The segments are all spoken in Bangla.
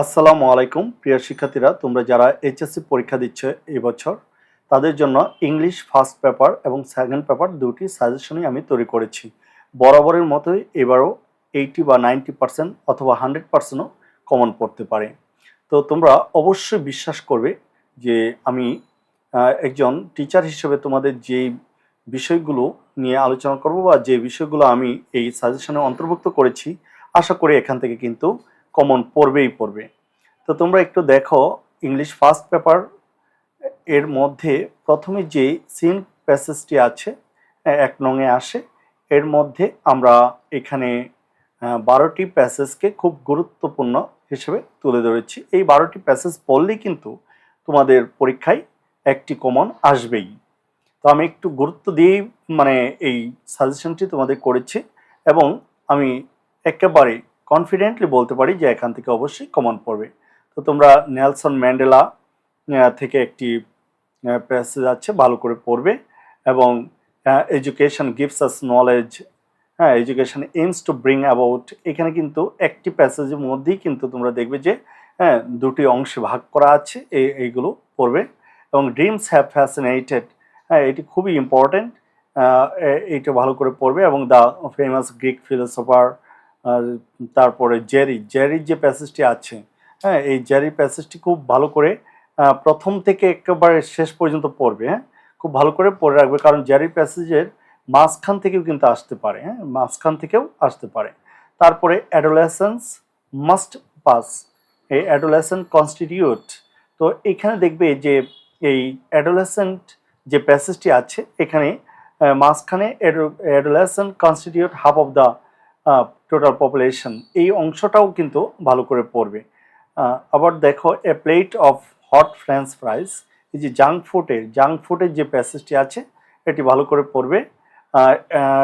আসসালামু আলাইকুম, প্রিয় শিক্ষার্থীরা। তোমরা যারা এইচএসসি পরীক্ষা দিচ্ছে এবছর তাদের জন্য ইংলিশ ফার্স্ট পেপার এবং সেকেন্ড পেপার দুটি সাজেশনই আমি তৈরি করেছি। বরাবরের মতোই এবারও এইটি বা নাইনটি পার্সেন্ট অথবা হান্ড্রেড পার্সেন্টও কমন পড়তে পারে। তো তোমরা অবশ্যই বিশ্বাস করবে যে আমি একজন টিচার হিসেবে তোমাদের যে বিষয়গুলো নিয়ে আলোচনা করব বা যে বিষয়গুলো আমি এই সাজেশনে অন্তর্ভুক্ত করেছি, আশা করি এখান থেকে কিন্তু কমন পড়বেই পড়বে। তো তোমরা একটু দেখো ইংলিশ ফার্স্ট পেপার এর মধ্যে প্রথমে যে সিন প্যাসেজটি আছে, এক নঙে আসে, এর মধ্যে আমরা এখানে বারোটি প্যাসেজকে খুব গুরুত্বপূর্ণ হিসেবে তুলে ধরেছি। এই বারোটি প্যাসেজ পড়লেই কিন্তু তোমাদের পরীক্ষায় একটি কমন আসবেই। তো আমি একটু গুরুত্ব দিয়েই মানে এই সাজেশনটি তোমাদের করেছি এবং আমি একেবারে কনফিডেন্টলি বলতে পারি যে এখান থেকে অবশ্যই কমন পড়বে। তো তোমরা নেলসন ম্যান্ডেলা থেকে একটি প্যাসেজ আছে, ভালো করে পড়বে এবং এডুকেশন গিভস আস নলেজ হ্যাঁ education aims to bring about এখানে কিন্তু একটি প্যাসেজের মধ্যেই কিন্তু তোমরা দেখবে যে হ্যাঁ দুটি অংশে ভাগ করা আছে এই এইগুলো পড়বে এবং ড্রিমস হ্যাভ ফ্যাসিনেটেড হ্যাঁ এটি খুবই ইম্পর্ট্যান্ট এইটা ভালো করে পড়বে এবং দ্য ফেমাস গ্রিক ফিলোসফার তারপরে জেরি, জেরির যে প্যাসেজটি আছে হ্যাঁ এই জেরি প্যাসেজটি খুব ভালো করে প্রথম থেকে একেবারে শেষ পর্যন্ত পড়বে হ্যাঁ খুব ভালো করে পড়ে রাখবে, কারণ জেরি প্যাসেজের মাঝখান থেকেও কিন্তু আসতে পারে হ্যাঁ মাঝখান থেকেও আসতে পারে। তারপরে অ্যাডোলেসেন্স মাস্ট পাস, এই অ্যাডোলেসেন্ট কনস্টিটিউট, তো এখানে দেখবে যে এই অ্যাডোলেসেন্ট যে প্যাসেজটি আছে, এখানে মাঝখানে adolescent constitute half of the total population এই অংশটাও কিন্তু ভালো করে পড়বে। আবার দেখো a plate of hot French fries এই যে জাঙ্ক ফুডের জাঙ্ক ফুডের যে প্যাসেজটি আছে, এটি ভালো করে পড়বে।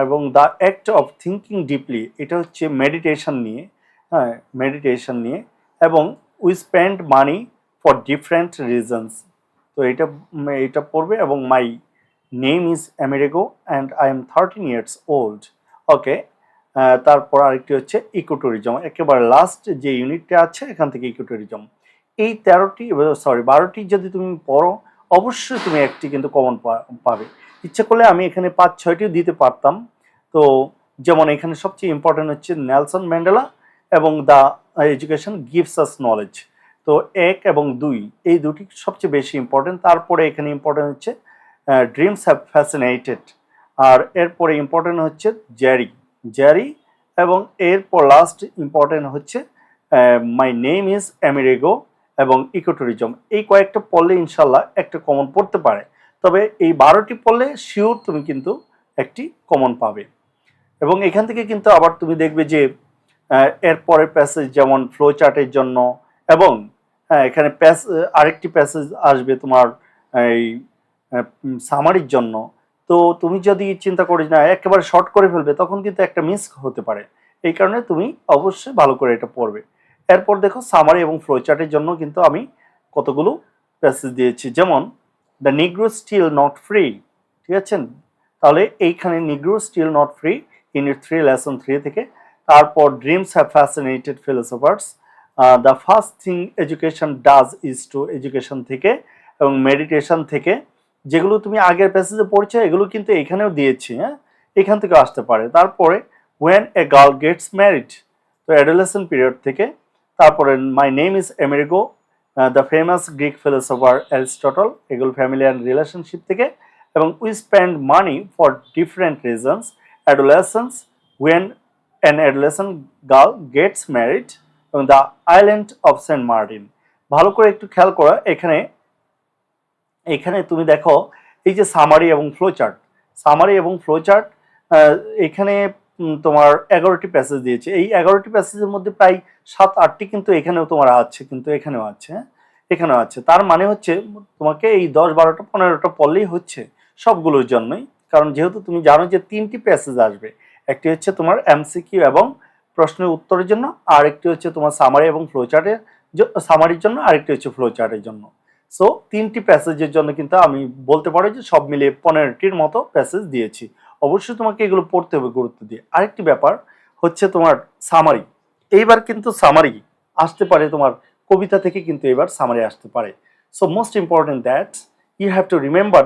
এবং the act of thinking deeply এটা হচ্ছে মেডিটেশন নিয়ে হ্যাঁ মেডিটেশন নিয়ে, এবং we spend money for different reasons তো এটা এটা পড়বে, এবং my name is Amerigo and I am thirteen years old okay তারপর আরেকটি হচ্ছে ইকোট্যুরিজম একেবারে লাস্ট যে ইউনিটটা আছে, এখান থেকে ইকোট্যুরিজম এই তেরোটি সরি বারোটি যদি তুমি পড়ো, অবশ্যই তুমি একটি কিন্তু কমন পাবে। ইচ্ছে করলে আমি এখানে পাঁচ, ছয়টিও দিতে পারতাম। তো যেমন এখানে সবচেয়ে ইম্পর্টেন্ট হচ্ছে নেলসন ম্যান্ডেলা এবং the education gives us knowledge তো এক এবং দুই, এই দুটি সবচেয়ে বেশি ইম্পর্টেন্ট তারপরে এখানে ইম্পর্টেন্ট হচ্ছে ড্রিমস হ্যাভ ফ্যাসিনেটেড আর এরপরে ইম্পর্টেন্ট হচ্ছে জ্যারি জ্যারি এবং এরপর লাস্ট ইম্পর্টেন্ট হচ্ছে মাই নেম ইজ আমেরিগো এবং ইকোটুরিজম এই কয়েকটা পড়লে ইনশাল্লাহ একটা কমন পড়তে পারে। তবে এই বারোটি পড়লে শিওর তুমি কিন্তু একটি কমন পাবে। এবং এখান থেকে কিন্তু আবার তুমি দেখবে যে এর পরের প্যাসেজ যেমন ফ্লো চার্টের জন্য এবং হ্যাঁ এখানে প্যাস আরেকটি প্যাসেজ আসবে তোমার, এই সামারির জন্য। তো তুমি যদি চিন্তা করি না, একেবারে শর্ট করে ফেলবে, তখন কিন্তু একটা মিস হতে পারে। এই কারণে তুমি অবশ্যই ভালো করে এটা পড়বে। এরপর দেখো সামারি এবং ফ্লো চার্টের জন্য কিন্তু আমি কতগুলো প্যাসেজ দিয়েছি। যেমন the Negro still not free ঠিক আছে? তাহলে এইখানে Negro still not free unit three lesson three থেকে। তারপর dreams have fascinated philosophers the first thing education does is to education থেকে এবং মেডিটেশন থেকে যেগুলো তুমি আগের প্যাসেজে পড়ছো, এগুলো কিন্তু এখানেও দিয়েছি হ্যাঁ? এখান থেকে আসতে পারে। তারপরে when a girl gets married তো অ্যাডোলেসেন্ট পিরিয়ড থেকে, তারপরে my name is Amerigo the famous Greek philosopher Aristotle এগুলো ফ্যামিলি অ্যান্ড রিলেশনশিপ থেকে, এবং we spend money for different reasons adolescence when an adolescent girl gets married এবং the island of Saint Martin ভালো করে একটু খেয়াল করা, এখানে এখানে তুমি দেখো, এই যে সামারি এবং ফ্লো চার্ট সামারি এবং ফ্লো চার্ট এখানে তোমার এগারোটি প্যাসেজ দিয়েছে। এই এগারোটি প্যাসেজের মধ্যে প্রায় সাত, আটটি কিন্তু এখানেও তোমার আছে, কিন্তু এখানেও আছে হ্যাঁ? এখানেও আছে। তার মানে হচ্ছে, তোমাকে এই দশ, বারোটা, পনেরোটা পড়লেই হচ্ছে সবগুলোর জন্যই। কারণ যেহেতু তুমি জানো যে তিনটি প্যাসেজ আসবে, একটি হচ্ছে তোমার এমসিকিউ এবং প্রশ্নের উত্তরের জন্য আর একটি হচ্ছে তোমার সামারি এবং ফ্লো চার্টের সামারির জন্য, আরেকটি হচ্ছে ফ্লো চার্টের জন্য। সো তিনটি প্যাসেজের জন্য কিন্তু আমি বলতে পারি যে সব মিলিয়ে পনেরোটির মতো প্যাসেজ দিয়েছি। অবশ্যই তোমাকে এগুলো পড়তে হবে, গুরুত্ব দিয়ে। আরেকটি ব্যাপার হচ্ছে তোমার সামারি এইবার কিন্তু সামারি আসতে পারে, তোমার কবিতা থেকে কিন্তু এবার সামারি আসতে পারে। So most important that you have to remember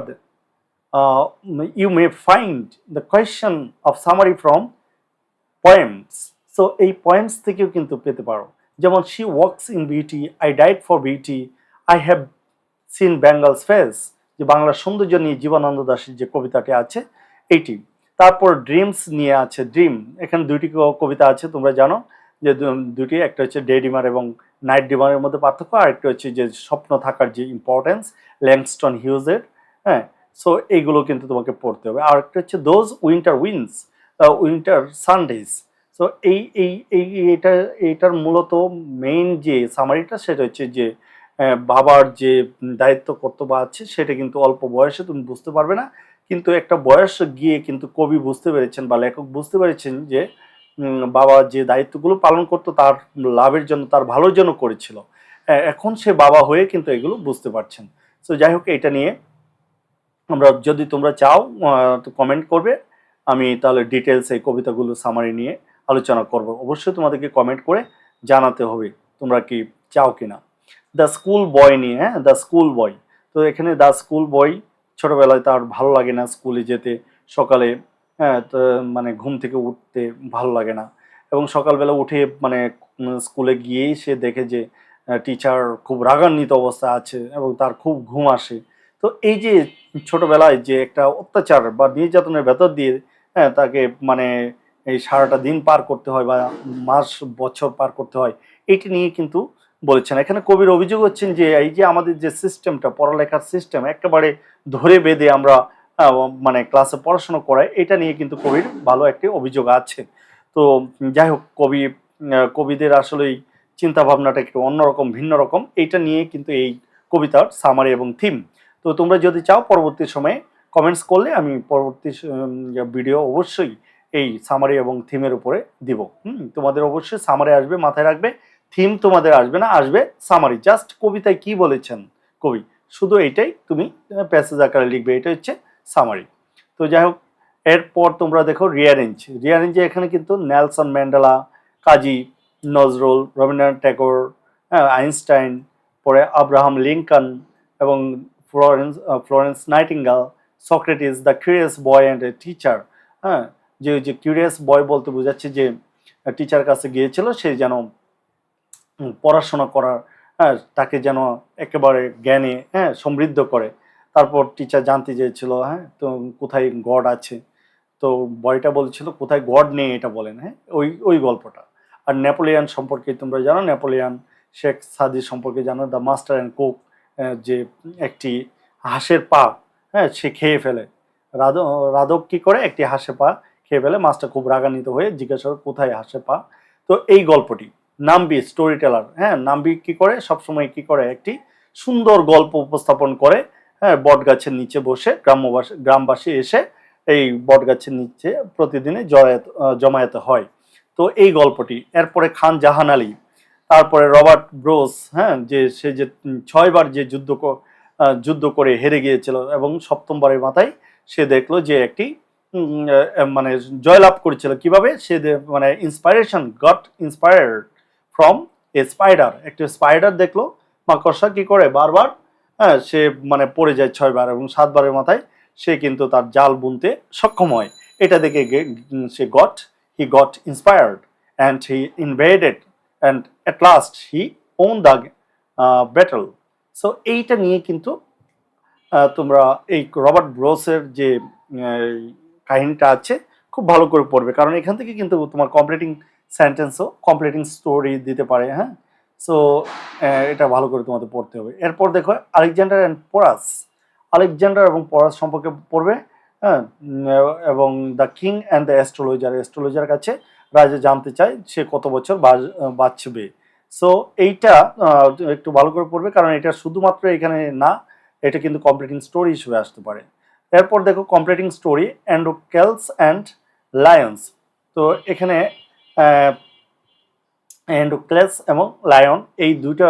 you may find the question of summary from poems so এই পয়েমস থেকেও কিন্তু পেতে পারো। যেমন she works in beauty I died for beauty I have seen Bengal's face যে বাংলার সৌন্দর্য নিয়ে জীবনানন্দ দাসের যে কবিতাটি আছে, এইটি। তারপর ড্রিমস নিয়ে আছে ড্রিম। এখানে দুইটি কবিতা আছে, তোমরা জানো, যে দুটি, একটা হচ্ছে ডে ডিমার এবং নাইট ডিমারের মধ্যে পার্থক্য, আর একটা হচ্ছে যে স্বপ্ন থাকার যে ইম্পর্টেন্স ল্যাংস্টন হিউজের হ্যাঁ? সো এইগুলো কিন্তু তোমাকে পড়তে হবে। আর একটা হচ্ছে those winter wins winter Sundays so এই এই এই এটা এটার মূলত মেইন যে সামারিটা সেটা হচ্ছে যে বাবার যে দায়িত্ব, কর্তব্য আছে, সেটা কিন্তু অল্প বয়সে তুমি বুঝতে পারবে না। কিন্তু একটা বয়স গিয়ে কিন্তু কবি বুঝতে পেরেছেন বা লেখক বুঝতে পেরেছেন যে বাবা যে দায়িত্বগুলো পালন করতো, তার লাভের জন্য, তার ভালোর জন্য করেছিল। এখন সে বাবা হয়ে কিন্তু এগুলো বুঝতে পারছেন। তো যাই হোক, এটা নিয়ে আমরা, যদি তোমরা চাও তো কমেন্ট করবে। আমি তাহলে ডিটেলস এই কবিতাগুলো সামারি নিয়ে আলোচনা করব। অবশ্যই তোমাদেরকে কমেন্ট করে জানাতে হবে, তোমরা কি চাও কিনা। দ্য স্কুল বয় নিয়ে হ্যাঁ? দ্য স্কুল বয় তো এখানে দ্য স্কুল বয় ছোটোবেলায় তার ভালো লাগে না স্কুলে যেতে, সকালে হ্যাঁ মানে ঘুম থেকে উঠতে ভালো লাগে না। এবং সকালবেলা উঠে মানে স্কুলে গিয়েই সে দেখে যে টিচার খুব রাগান্বিত অবস্থা আছে এবং তার খুব ঘুম আসে। তো এই যে ছোটোবেলায় যে একটা অত্যাচার বা নির্যাতনের ভেতর দিয়ে হ্যাঁ তাকে মানে এই সারাটা দিন পার করতে হয় বা মাস, বছর পার করতে হয়, এটি নিয়ে কিন্তু বলেছেন। এখানে কবির অভিযোগ হচ্ছেন যে, এই যে আমাদের যে সিস্টেমটা পড়ালেখার সিস্টেম একেবারে ধরে বেঁধে আমরা মানে ক্লাসে পড়াশোনা করাই, এটা নিয়ে কিন্তু কবির ভালো একটি অভিযোগ আছে। তো যাই হোক, কবি কবিদের আসলেই চিন্তা ভাবনাটা একটু অন্যরকম, ভিন্ন রকম। এইটা নিয়ে কিন্তু এই কবিতার সামারি এবং থিম তো তোমরা যদি চাও, পরবর্তী সময়ে কমেন্টস করলে আমি পরবর্তী ভিডিও অবশ্যই এই সামারি এবং থিমের উপরে দিব। হুম, তোমাদের অবশ্যই সামারি আসবে, মাথায় রাখবে। থিম তোমাদের আসবে না, আসবে সামারি জাস্ট কবিতায় কি বলেছেন কবি? শুধু এইটাই তুমি প্যাসেজ আকারে লিখবে, এটা হচ্ছে সামারি তো যাই হোক, এরপর তোমরা দেখো রিয়ারেঞ্জ রিয়ারেঞ্জে এখানে কিন্তু নেলসন ম্যান্ডেলা, কাজী নজরুল, রবীন্দ্রনাথ ট্যাগোর হ্যাঁ আইনস্টাইন, পরে আব্রাহাম লিঙ্কন এবং Florence Florence Nightingale, Socrates, the curious boy and teacher হ্যাঁ যে যে কিউরিয়াস বয় বলতে বোঝাচ্ছে যে টিচার কাছে গিয়েছিল, সে যেন পড়াশোনা করার হ্যাঁ তাকে যেন একেবারে জ্ঞানে হ্যাঁ সমৃদ্ধ করে। তারপর টিচার জানতে চেয়েছিল হ্যাঁ তো কোথায় গড আছে? তো বয়টা বলছিল, কোথায় গড নেই এটা বলেন হ্যাঁ ওই ওই গল্পটা। আর নেপোলিয়ান সম্পর্কে তোমরা জানো নেপোলিয়ান শেখ সাদি সম্পর্কে জানো দ্য মাস্টার অ্যান্ড কুক যে একটি হাঁসের পা হ্যাঁ সে খেয়ে ফেলে। রাধব রাধব কী করে? একটি হাঁসের পা খেয়ে ফেলে। মাছটা খুব রাগান্বিত হয়ে জিজ্ঞাসা করে, কোথায় হাঁসের পা? তো এই গল্পটি। নাম্বি স্টোরি টেলার হ্যাঁ নাম্বি কি করে? সবসময় কি করে? একটি সুন্দর গল্প উপস্থাপন করে হ্যাঁ বট গাছের নিচে বসে গ্রাম্যবাসী গ্রামবাসী এসে এই বট গাছের নিচে প্রতিদিনে জড়ায়েত জমায়েত হয়। তো এই গল্পটি, এরপরে খান জাহান আলী, তারপরে রবার্ট ব্রোস হ্যাঁ যে সে যে ছয়বার যে যুদ্ধ যুদ্ধ করে হেরে গিয়েছিল এবং সপ্তমবারের মাথায় সে দেখল যে একটি মানে জয়লাভ করেছিল। কীভাবে? সে মানে inspiration got inspired from a spider একটা স্পাইডার দেখল মাকড়সা কি করে বারবার হ্যাঁ সে মানে পড়ে যায় ছয়বার এবং সাতবারের মাথায়, সে কিন্তু তার জাল বুনতে সক্ষম হয়। এটা দেখে সে got he got inspired and he invaded and at last he won the battle so এইটা নিয়ে কিন্তু তোমরা এই রবার্ট ব্রোসের যে কাহিনীটা আছে, খুব ভালো করে পড়বে। কারণ এখান থেকে কিন্তু তোমার কমপ্লিটিং সেন্টেন্সও কমপ্লিটিং স্টোরি দিতে পারে হ্যাঁ? সো এটা ভালো করে তোমাদের পড়তে হবে। এরপর দেখো আলেকজান্ডার অ্যান্ড পরাস আলেকজান্ডার এবং পরাস সম্পর্কে পড়বে হ্যাঁ? এবং the king and the astrologer astrologer কাছে রাজা জানতে চায় সে কত বছর বাঁচবে। সো এইটা একটু ভালো করে পড়বে, কারণ এটা শুধুমাত্র এখানে না, এটা কিন্তু কমপ্লিটিং স্টোরি হিসেবে আসতে পারে। এরপর দেখো completing story Androcles and lions তো এখানে অ্যান্ডোক্লেস এবং লায়ন এই দুইটা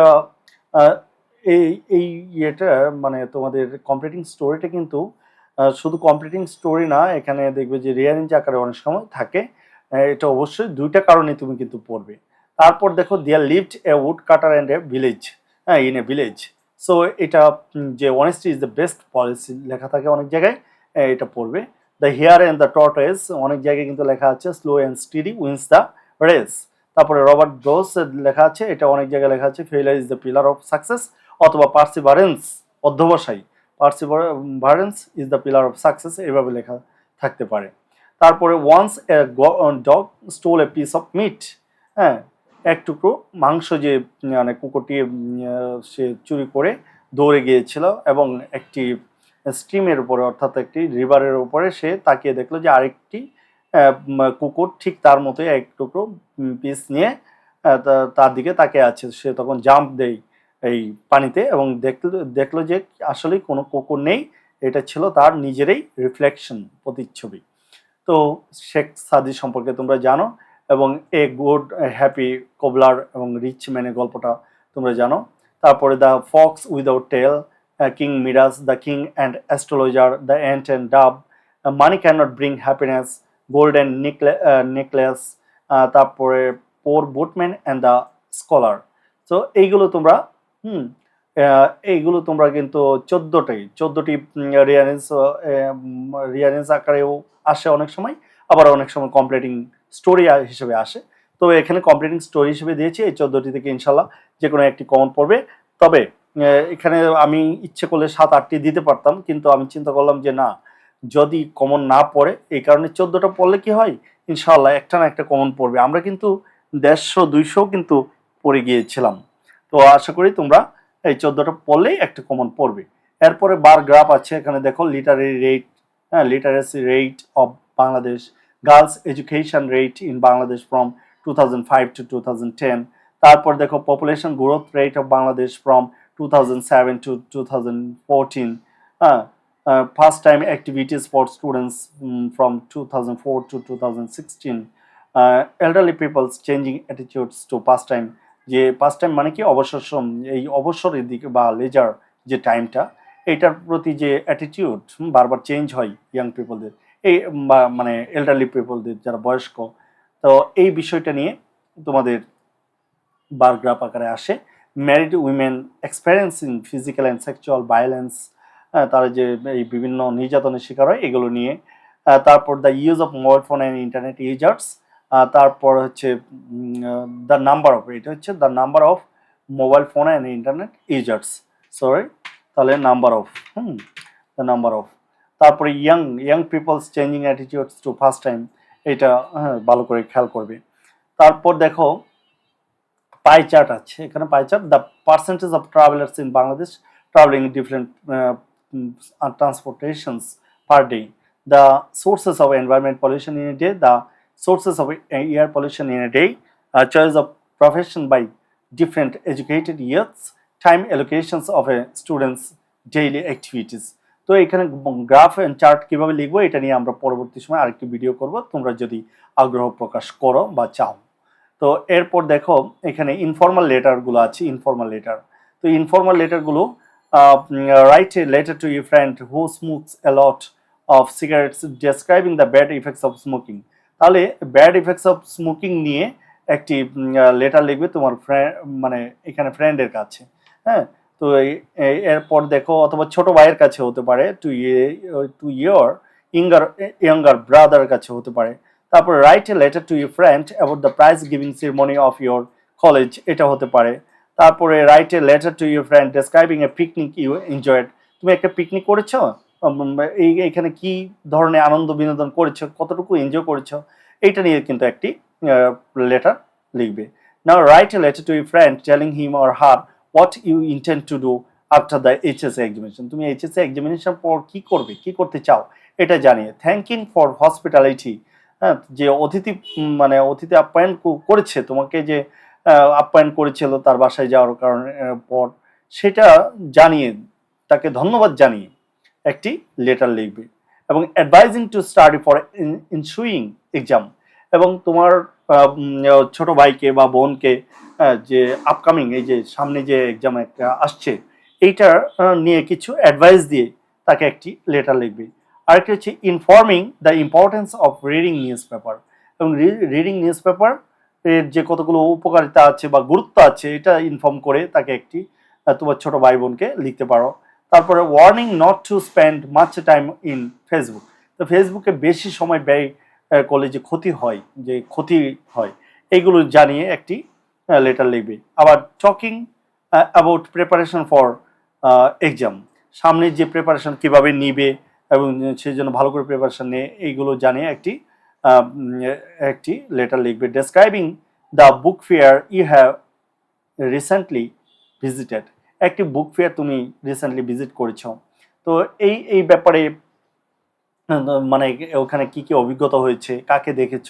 এই এই ইয়েটা মানে তোমাদের কমপ্লিটিং স্টোরিটা কিন্তু শুধু কমপ্লিটিং স্টোরি না, এখানে দেখবে যে রিয়ারেঞ্জ আকারে অনেক সময় থাকে। এটা অবশ্যই দুইটা কারণে তুমি কিন্তু পড়বে। তারপর দেখো there lived a woodcutter and a village হ্যাঁ ইন এ ভিলেজ সো এটা যে honesty is the best policy লেখা থাকে অনেক জায়গায় এটা পড়বে। The hare and the tortoise অনেক জায়গায় কিন্তু লেখা আছে slow and steady wins the race. তারপরে রবার্ট ব্রোস লেখা আছে, এটা অনেক জায়গায় লেখা আছে, failure is the pillar of success অথবা perseverance, অধ্যবসায়ী। Perseverance is the pillar of success, এভাবে লেখা থাকতে পারে। তারপরে once a dog stole a piece of meat হ্যাঁ এক টুকরো মাংস যে মানে কুকুরটি সে চুরি করে দৌড়ে গিয়েছিল এবং একটি স্ট্রিমের উপরে, অর্থাৎ একটি রিভারের উপরে সে তাকিয়ে দেখল যে আরেকটি কুকুর ঠিক তার মতোই এক টুকরো পিস নিয়ে তার দিকে তাকিয়ে আছে। সে তখন জাম্প দেয় এই পানিতে এবং দেখল দেখল যে আসলে কোনো কুকুর নেই। এটা ছিল তার নিজেরই রিফ্লেকশন প্রতিচ্ছবি। তো শেখ সাদি সম্পর্কে তোমরা জানো এবং এ গুড হ্যাপি কোবলার এবং রিচ ম্যানের গল্পটা তোমরা জানো। তারপরে the fox without tail king Midas, the king and astrologer, the ant and dove, money can not bring happiness golden necklace necklace তারপরে poor boatman and the scholar তো এইগুলো তোমরা, হুম এইগুলো তোমরা কিন্তু চোদ্দোটাই, চোদ্দোটি রিয়ারেন্স রিয়ারেন্স আকারেও আসে অনেক সময়, আবার অনেক সময় কমপ্লিটিং স্টোরি হিসেবে আসে। তো এখানে কমপ্লিটিং স্টোরি হিসেবে দিয়েছি, এই চোদ্দোটি থেকে ইনশাল্লাহ যে কোনো একটি কমন পড়বে। তবে এখানে আমি ইচ্ছে করলে সাত, আটটি দিতে পারতাম, কিন্তু আমি চিন্তা করলাম যে না যদি কমন না পড়ে, এই কারণে চোদ্দোটা পড়লে কি হয়? ইনশাল্লাহ একটা না একটা কমন পড়বে। আমরা কিন্তু দেড়শো, দুইশো কিন্তু পড়ে গিয়েছিলাম। তো আশা করি তোমরা এই চোদ্দোটা পড়লেই একটা কমন পড়বে। এরপরে বার গ্রাফ আছে, এখানে দেখো লিটারেরি রেট হ্যাঁ literacy rate of Bangladesh girls education rate in Bangladesh from two thousand five to two thousand ten তারপর দেখো population growth rate of Bangladesh from two thousand seven to two thousand fourteen হ্যাঁ for students from two thousand four to two thousand sixteen elderly peoples changing attitudes to pass time যে পাস টাইম মানে কি? অবসর সম- এই অবসরের দিকে বা লেজার যে টাইমটা এটার প্রতি যে অ্যাটিটিউড বারবার চেঞ্জ হয় ইয়াং পিপলদের এই, বা মানে এল্ডারলি পিপলদের যারা বয়স্ক, তো এই বিষয়টা নিয়ে তোমাদের বারগ্রাফ আকারে আসে। Married women experience physical and sexual violence তারা যে এই বিভিন্ন নির্যাতনের শিকার হয়, এগুলো নিয়ে। তারপর the use of mobile phone and internet users তারপর হচ্ছে দ্য নাম্বার অফ এটা হচ্ছে the number of mobile phone and internet users sorry তাহলে number of hmm the number of তারপরে young young peoples changing attitudes to first time এটা হ্যাঁ ভালো করে খেয়াল করবে। তারপর দেখো পাই চার্ট আছে। এখানে pie chart the percentage of travellers in Bangladesh travelling different transportations per day the sources of environment pollution in a day, the sources of air pollution in a day, uh, choice of profession by different educated youths, time allocations of a student's daily activities. তো এখানে গ্রাফ এন্ড চার্ট কীভাবে লিখব এটা নিয়ে আমরা পরবর্তী সময় আরেকটি ভিডিও করব তোমরা যদি আগ্রহ প্রকাশ করো বা চাও তো এরপর দেখো এখানে ইনফর্মাল লেটারগুলো আছে ইনফর্মাল লেটার তো informal লেটারগুলো write a letter to you friend who smokes a lot of cigarettes describing the bad effects of smoking তাহলে ব্যাড ইফেক্টস অফ স্মোকিং নিয়ে একটি লেটার লিখবে তোমার মানে এখানে ফ্রেন্ডের কাছে হ্যাঁ? তো এরপর দেখো, অথবা ছোট ভাইয়ের কাছে হতে পারে টু ইয়ে to your younger younger brother কাছে হতে পারে। তারপর write a letter to your friend about the prize giving ceremony of your college এটা হতে পারে। তারপরে write a letter to your friend describing a picnic you enjoyed তুমি একটা পিকনিক করেছ? এই এখানে কি ধরনের আনন্দ বিনোদন করেছ? কতটুকু এনজয় করেছ? এইটা নিয়ে কিন্তু একটি লেটার লিখবে। Now write a letter to your friend telling him or her what you intend to do after the HSA examination তুমি এইচএসএ এক্সামিনেশন পর কি করবে? কি করতে চাও? এটা জানিয়ে থ্যাংকিং ফর হসপিটালিটি হ্যাঁ যে অতিথি মানে অতিথি আপ্যায়ন করেছে, তোমাকে যে আপ্যায়ন করেছিল তার বাসায় যাওয়ার কারণে পর। সেটা জানিয়ে তাকে ধন্যবাদ জানিয়ে একটি লেটার লিখবে এবং advising to study for ensuing exam এবং তোমার ছোট ভাইকে বা বোনকে যে আপকামিং এই যে সামনে যে এক্সাম একটা আসছে এইটার আহ, নিয়ে কিছু অ্যাডভাইস দিয়ে তাকে একটি লেটার লিখবে। আরেকটি হচ্ছে informing the importance of reading newspaper এবং রিডিং নিউজ পেপার এর যে কতগুলো উপকারিতা আছে বা গুরুত্ব আছে, এটা ইনফর্ম করে তাকে একটি তোমার ছোট ভাই বোনকে লিখতে পারো। তারপরে warning not to spend much time in Facebook তো ফেসবুকে বেশি সময় ব্যয় করলে যে ক্ষতি হয়, যে ক্ষতি হয়, এইগুলো জানিয়ে একটি লেটার লিখবে। আবার talking about preparation for exam সামনে যে প্রিপারেশন কীভাবে নিবে এবং সেই জন্য ভালো করে প্রিপারেশন নিয়ে, এইগুলো জানিয়ে একটি একটি লেটার লিখবে describing the book fair you have recently visited একটি বুক ফেয়ার তুমি রিসেন্টলি ভিজিট করেছ। তো এই এই ব্যাপারে মানে ওখানে কি কি অভিজ্ঞতা হয়েছে, কাকে দেখেছ,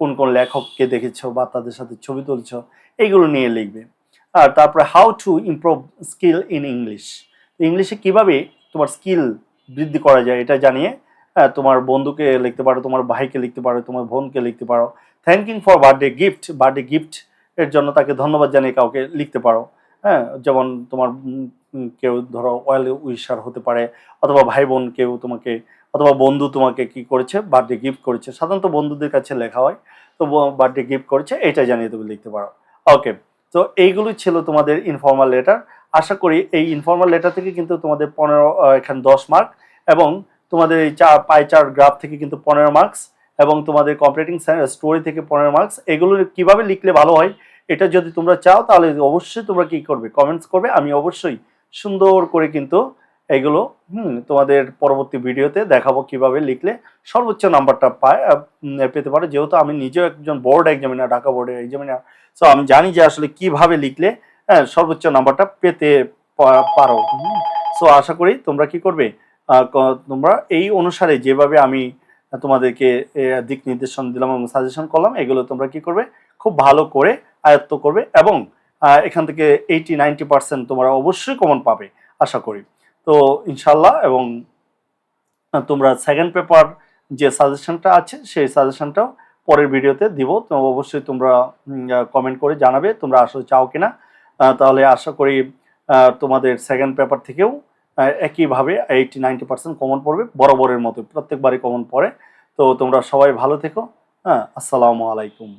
কোন কোন লেখককে দেখেছ বা তাদের সাথে ছবি তুলছ, এইগুলো নিয়ে লিখবে। আর তারপরে how to improve skill in English ইংলিশে কীভাবে তোমার স্কিল বৃদ্ধি করা যায়, এটা জানিয়ে আহ, তোমার বন্ধুকে লিখতে পারো তোমার ভাইকে লিখতে পারো তোমার বোনকে লিখতে পারো। Thanking for birthday gift birthday gift এর জন্য তাকে ধন্যবাদ জানিয়ে কাউকে লিখতে পারো। হ্যাঁ যেমন তোমার কেউ ধরো ওয়েল উইশার হতে পারে অথবা ভাই বোন কেউ তোমাকে অথবা বন্ধু তোমাকে কি করেছে? বার্থডে গিফট করেছে। সাধারণত বন্ধুদের কাছে লেখা হয় তো বার্থডে গিফট করেছে এটা জানিয়ে তুমি লিখতে পারো। ওকে তো এইগুলোই ছিল তোমাদের ইনফর্মাল লেটার আশা করি এই ইনফর্মাল লেটার থেকে কিন্তু তোমাদের পনেরো এখানে দশ মার্ক এবং তোমাদের এই চার পাই চার গ্রাফ থেকে কিন্তু পনেরো মার্কস এবং তোমাদের কম্পিটিং স্টোরি থেকে পনেরো মার্কস এগুলো কীভাবে লিখলে ভালো হয় এটা যদি তোমরা চাও তাহলে অবশ্যই তোমরা কি করবে কমেন্টস করবে। আমি অবশ্যই সুন্দর করে কিন্তু এগুলো হুম তোমাদের পরবর্তী ভিডিওতে দেখাবো কীভাবে লিখলে সর্বোচ্চ নাম্বারটা পায় পেতে পারো। যেহেতু আমি নিজেও একজন বোর্ড এক্সামিনার ঢাকা বোর্ডের এক্সামিনার সো আমি জানি যে আসলে কীভাবে লিখলে হ্যাঁ, সর্বোচ্চ নাম্বারটা পেতে পারো সো আশা করি তোমরা কি করবে তোমরা এই অনুসারে যেভাবে আমি তোমাদেরকে দিক নির্দেশন দিলাম এবং সাজেশন করলাম, এগুলো তোমরা কি করবে? খুব ভালো করে আয়ত্ত করবে এবং এখান থেকে এইটি নাইনটি পার্সেন্ট তোমরা অবশ্যই কমন পাবে, আশা করি। তো ইনশাল্লাহ এবং তোমরা সেকেন্ড পেপার যে সাজেশনটা আছে, সেই সাজেশনটাও পরের ভিডিওতে দিব। তো অবশ্যই তোমরা কমেন্ট করে জানাবে তোমরা আসলে চাও কিনা। তাহলে আশা করি তোমাদের সেকেন্ড পেপার থেকেও একইভাবে এইটি নাইনটি পার্সেন্ট কমন পড়বে, বরাবরের মতো প্রত্যেকবারই কমন পড়ে। তো তোমরা সবাই ভালো থেকো। হ্যাঁ আসসালামু আলাইকুম।